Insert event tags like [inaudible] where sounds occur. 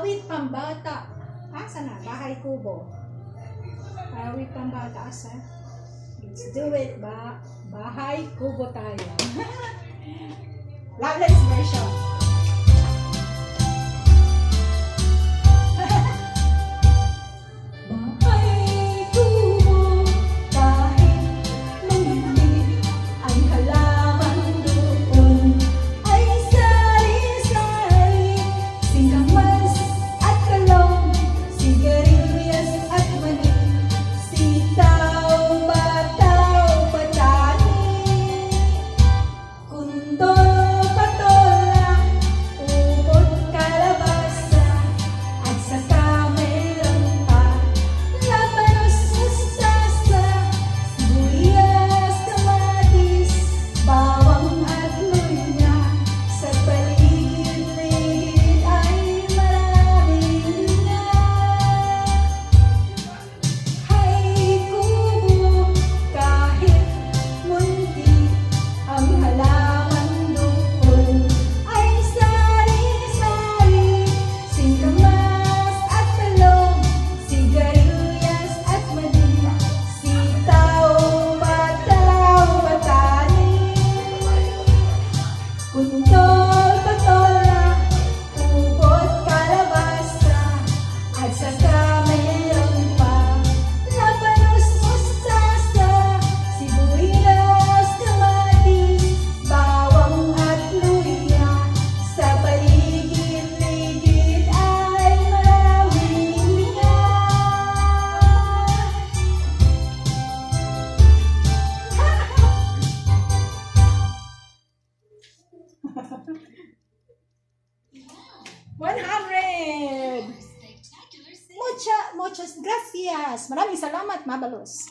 Awit pambata. Asa na? Bahay kubo. Awit pambata. Asa? Let's do it. Ba bahay kubo tayo. [laughs] Loveless version. juntos. 100! Mucha, muchas gracias. Maraming salamat, Mabalos.